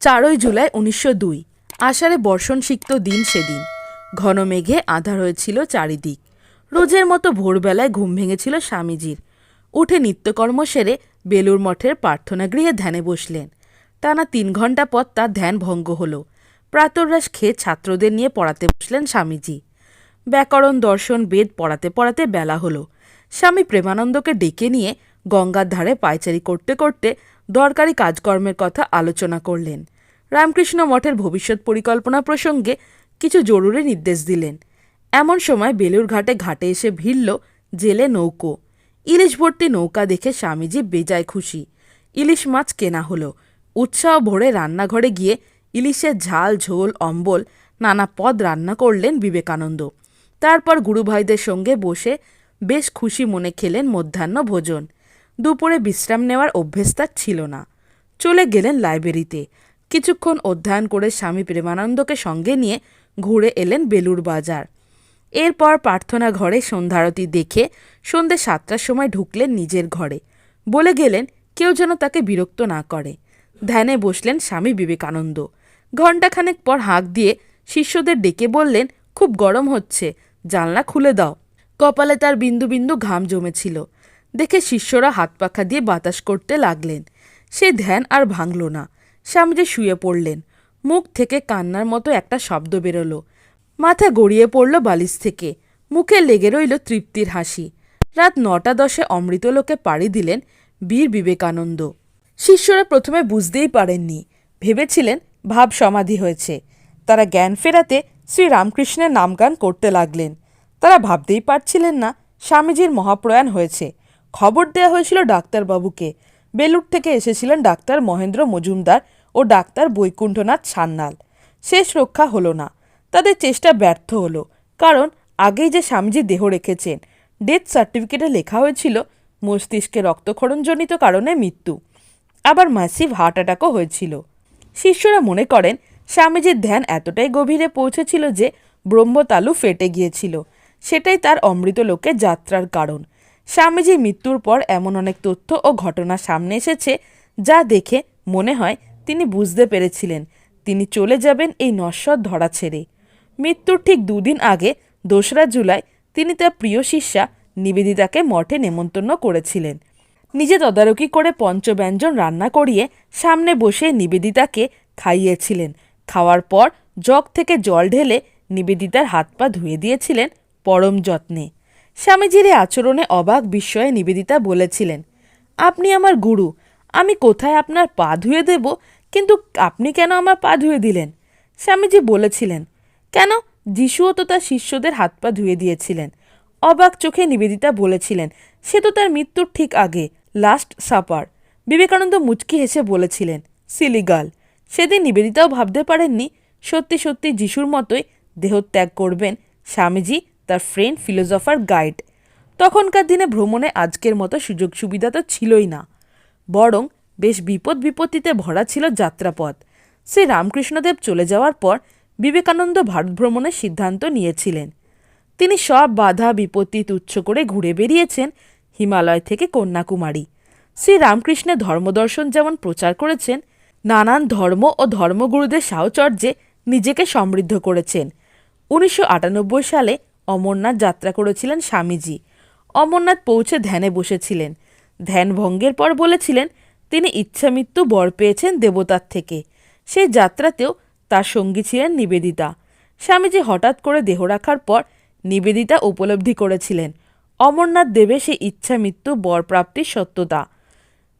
চারই জুলাই উনিশশো দুই। আষাঢ়ে বর্ষণ সিক্ত দিন সেদিন। ঘন মেঘে আধার হয়েছিল চারিদিক। রোজের মতো ভোরবেলায় ঘুম ভেঙেছিল স্বামীজির। উঠে নিত্যকর্ম সেরে বেলুর মঠের প্রার্থনা গৃহে ধ্যানে বসলেন। টানা তিন ঘণ্টা পর তার ধ্যান ভঙ্গ হল। প্রাতরাস খেয়ে ছাত্রদের নিয়ে পড়াতে বসলেন স্বামীজি। ব্যাকরণ, দর্শন, বেদ পড়াতে পড়াতে বেলা হলো। স্বামী প্রেমানন্দকে ডেকে নিয়ে গঙ্গার ধারে পায়চারি করতে করতে দরকারি কাজকর্মের কথা আলোচনা করলেন। রামকৃষ্ণ মঠের ভবিষ্যৎ পরিকল্পনা প্রসঙ্গে কিছু জরুরি নির্দেশ দিলেন। এমন সময় বেলুর ঘাটে ঘাটে এসে ভিড়ল জেলে নৌকো। ইলিশ ভর্তি নৌকা দেখে স্বামীজি বেজায় খুশি। ইলিশ মাছ কেনা হলো। উৎসাহ ভরে রান্নাঘরে গিয়ে ইলিশের ঝাল, ঝোল, অম্বল, নানা পদ রান্না করলেন বিবেকানন্দ। তারপর গুরুভাইদের সঙ্গে বসে বেশ খুশি মনে খেলেন মধ্যাহ্ন ভোজন। দুপুরে বিশ্রাম নেওয়ার অভ্যেস তার ছিল না। চলে গেলেন লাইব্রেরিতে। কিছুক্ষণ অধ্যয়ন করে স্বামী প্রেমানন্দকে সঙ্গে নিয়ে ঘুরে এলেন বেলুর বাজার। এরপর প্রার্থনা ঘরে সন্ধ্যারতি দেখে সন্ধে সাতটার সময় ঢুকলেন নিজের ঘরে। বলে গেলেন, কেউ যেন তাকে বিরক্ত না করে। ধ্যানে বসলেন স্বামী বিবেকানন্দ। ঘণ্টাখানেক পর হাঁক দিয়ে শিষ্যদের ডেকে বললেন, খুব গরম হচ্ছে, জানলা খুলে দাও। কপালে তার বিন্দু বিন্দু ঘাম জমেছিল। দেখে শিষ্যরা হাত পাখা দিয়ে বাতাস করতে লাগলেন। সে ধ্যান আর ভাঙল না। স্বামীজি শুয়ে পড়লেন। মুখ থেকে কান্নার মতো একটা শব্দ বেরোলো। মাথা গড়িয়ে পড়ল বালিশ থেকে। মুখে লেগে রইল তৃপ্তির হাসি। রাত নটা দশে অমৃতলোকে পাড়ি দিলেন বীর বিবেকানন্দ। শিষ্যরা প্রথমে বুঝতেই পারেননি। ভেবেছিলেন ভাব সমাধি হয়েছে। তারা জ্ঞান ফেরাতে শ্রী রামকৃষ্ণের নামগান করতে লাগলেন। তারা ভাবতেই পারছিলেন না স্বামীজির মহাপ্রয়াণ হয়েছে। খবর দেওয়া হয়েছিল ডাক্তারবাবুকে। বেলুর থেকে এসেছিলেন ডাক্তার মহেন্দ্র মজুমদার ও ডাক্তার বৈকুণ্ঠনাথ সান্যাল। শেষ রক্ষা হলো না। তাদের চেষ্টা ব্যর্থ হলো। কারণ আগেই যে স্বামীজি দেহ রেখেছেন ডেথ সার্টিফিকেটে লেখা হয়েছিল, মস্তিষ্কে রক্তক্ষরণজনিত কারণে মৃত্যু। আবার ম্যাসিভ হার্ট অ্যাটাকও হয়েছিল। শিষ্যরা মনে করেন, স্বামীজির ধ্যান এতটাই গভীরে পৌঁছেছিল যে ব্রহ্মতালু ফেটে গিয়েছিল। সেটাই তার অমৃতলোকে যাত্রার কারণ। স্বামীজির মৃত্যুর পর এমন অনেক তথ্য ও ঘটনা সামনে এসেছে যা দেখে মনে হয় তিনি বুঝতে পেরেছিলেন। তিনি চলে যাবেন এই নশ্বর ধরা ছেড়ে। মৃত্যুর ঠিক দুদিন আগে, দোসরা জুলাই, তিনি তার প্রিয় শিষ্যা নিবেদিতাকে মঠে নেমন্তন্ন করেছিলেন। নিজে তদারকি করে পঞ্চব্যঞ্জন রান্না করিয়ে সামনে বসে নিবেদিতাকে খাইয়েছিলেন। খাওয়ার পর জগ থেকে জল ঢেলে নিবেদিতার হাত পা ধুয়ে দিয়েছিলেন পরম যত্নে। স্বামীজির এই আচরণে অবাক বিস্ময়ে নিবেদিতা বলেছিলেন, আপনি আমার গুরু, আমি কোথায় আপনার পা ধুয়ে দেব, কিন্তু আপনি কেন আমার পা ধুয়ে দিলেন? স্বামীজি বলেছিলেন, কেন? যিশুও তো তার শিষ্যদের হাত পা ধুয়ে দিয়েছিলেন। অবাক চোখে নিবেদিতা বলেছিলেন, সে তো তার মৃত্যুর ঠিক আগে লাস্ট সাপার বিবেকানন্দ মুচকি হেসে বলেছিলেন, সিলিগাল, সেদিন নিবেদিতাও ভাবতে পারেননি, সত্যি সত্যি যিশুর মতোই দেহত্যাগ করবেন স্বামীজি তার ফ্রেন্ড ফিলোজফার গাইড তখনকার দিনে ভ্রমণে আজকের মতো সুযোগ সুবিধা তো ছিলই না। বরং বেশ বিপদ বিপত্তিতে ভরা ছিল যাত্রাপথ। শ্রী রামকৃষ্ণদেব চলে যাওয়ার পর বিবেকানন্দ ভারত ভ্রমণের সিদ্ধান্ত নিয়েছিলেন। তিনি সব বাধা, বিপত্তি তুচ্ছ করে ঘুরে বেরিয়েছেন হিমালয় থেকে কন্যাকুমারী। শ্রী রামকৃষ্ণের ধর্মদর্শন যেমন প্রচার করেছেন, নানান ধর্ম ও ধর্মগুরুদের সাহচর্যে নিজেকে সমৃদ্ধ করেছেন। উনিশশো আটানব্বই সালে অমরনাথ যাত্রা করেছিলেন স্বামীজি। অমরনাথ পৌঁছে ধ্যানে বসেছিলেন। ধ্যান ভঙ্গের পর বলেছিলেন, তিনি ইচ্ছামৃত্যু বর পেয়েছেন দেবতার থেকে। সেই যাত্রাতেও তার সঙ্গী ছিলেন নিবেদিতা। স্বামীজি হঠাৎ করে দেহ রাখার পর নিবেদিতা উপলব্ধি করেছিলেন। অমরনাথ দেবে সে ইচ্ছা মৃত্যু বর প্রাপ্তির সত্যতা।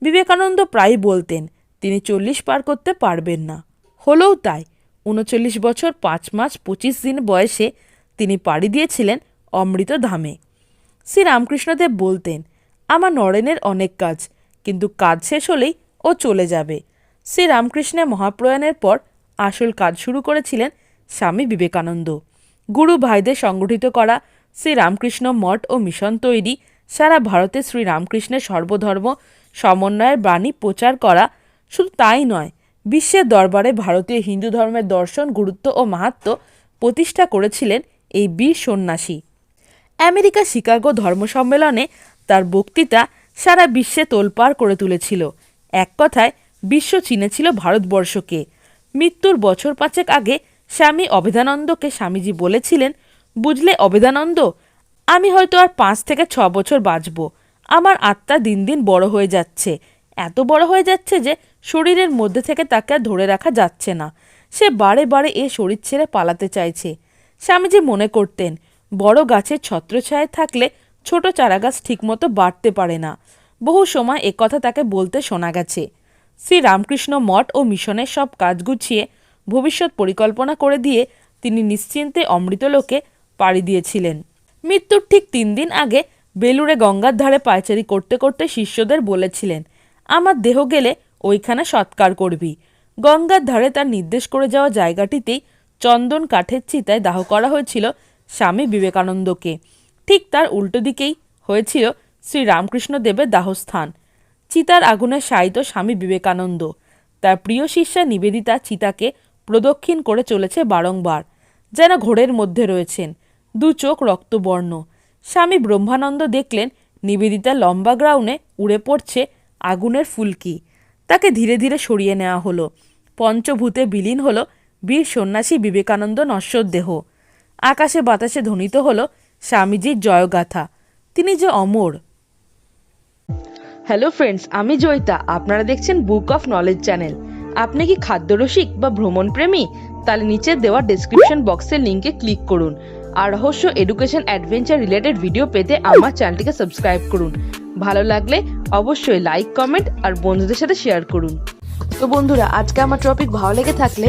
বিবেকানন্দ প্রায় বলতেন, তিনি চল্লিশ পার করতে পারবেন না। হলেও তাই, উনচল্লিশ বছর পাঁচ মাস পঁচিশ দিন বয়সে তিনি পাড়ি দিয়েছিলেন অমৃত ধামে। শ্রী রামকৃষ্ণদেব বলতেন, আমার নরেনের অনেক কাজ, কিন্তু কাজ শেষ হলেই ও চলে যাবে। শ্রী রামকৃষ্ণের মহাপ্রয়াণের পর আসল কাজ শুরু করেছিলেন স্বামী বিবেকানন্দ। গুরু ভাইদের সংগঠিত করা শ্রী রামকৃষ্ণ মঠ ও মিশন তৈরি, সারা ভারতে শ্রী রামকৃষ্ণের সর্বধর্ম সমন্বয়ের বাণী প্রচার করা শুধু তাই নয়, বিশ্বের দরবারে ভারতীয় হিন্দু ধর্মের দর্শন, গুরুত্ব ও মাহাত্ম প্রতিষ্ঠা করেছিলেন এই বীর সন্ন্যাসী। আমেরিকা শিকাগো ধর্ম সম্মেলনে তার বক্তৃতা সারা বিশ্বে তোলপাড় করে তুলেছিল। এক কথায়, বিশ্ব চিনেছিল ভারতবর্ষকে। মৃত্যুর বছর পাঁচেক আগে স্বামী অভেদানন্দকে স্বামীজি বলেছিলেন, বুঝলে অভেদানন্দ আমি হয়তো আর পাঁচ থেকে ছ বছর বাঁচব। আমার আত্মা দিন দিন বড় হয়ে যাচ্ছে। এত বড় হয়ে যাচ্ছে যে শরীরের মধ্যে থেকে তাকে আর ধরে রাখা যাচ্ছে না। সে বারে বারে এ শরীর ছেড়ে পালাতে চাইছে। স্বামীজি মনে করতেন, বড় গাছের ছত্রছায়ায় থাকলে ছোট চারাগাছ ঠিকমতো বাড়তে পারে না। বহু সময় একথা তাকে বলতে শোনা গেছে। শ্রী রামকৃষ্ণ মঠ ও মিশনের সব কাজ গুছিয়ে ভবিষ্যৎ পরিকল্পনা করে দিয়ে তিনি নিশ্চিন্তে অমৃতলোকে পাড়ি দিয়েছিলেন। মৃত্যুর ঠিক তিন দিন আগে বেলুড়ে গঙ্গার ধারে পায়চারি করতে করতে শিষ্যদের বলেছিলেন, আমার দেহ গেলে ওইখানে সৎকার করবি। গঙ্গার ধারে তার নির্দেশ করে যাওয়া জায়গাটিতেই চন্দন কাঠের চিতায় দাহ করা হয়েছিল স্বামী বিবেকানন্দকে। ঠিক তার উল্টো দিকেই হয়েছিল শ্রী রামকৃষ্ণ দেবের দাহস্থান। চিতার আগুনে শায়িত স্বামী বিবেকানন্দ। তার প্রিয় শিষ্যা নিবেদিতা চিতাকে প্রদক্ষিণ করে চলেছে বারংবার, যেন ঘোরের মধ্যে রয়েছেন। দু চোখ রক্তবর্ণ। স্বামী ব্রহ্মানন্দ দেখলেন নিবেদিতা লম্বা গ্রাউনে উড়ে পড়ছে আগুনের ফুলকি। তাকে ধীরে ধীরে সরিয়ে নেওয়া হলো। পঞ্চভূতে বিলীন হলো বীর সন্ন্যাসী বিবেকানন্দ নশ্বর দেহ। আকাশে বাতাসে ধ্বনিত হল স্বামীজির জয়গাথা। তিনি যে অমর। হ্যালো ফ্রেন্ডস আমি জয়িতা। আপনারা দেখছেন বুক অফ নলেজ চ্যানেল আপনি কি খাদ্যরসিক বা ভ্রমণপ্রেমী? তাহলে নিচে দেওয়া ডেসক্রিপশন বক্সের লিঙ্কে ক্লিক করুন। আর রহস্য এডুকেশন অ্যাডভেঞ্চার রিলেটেড ভিডিও পেতে আমার চ্যানেলটিকে সাবস্ক্রাইব করুন। ভালো লাগলে অবশ্যই লাইক কমেন্ট আর বন্ধুদের সাথে শেয়ার করুন। তো বন্ধুরা আজকে আমার টপিক ভালো লেগে থাকলে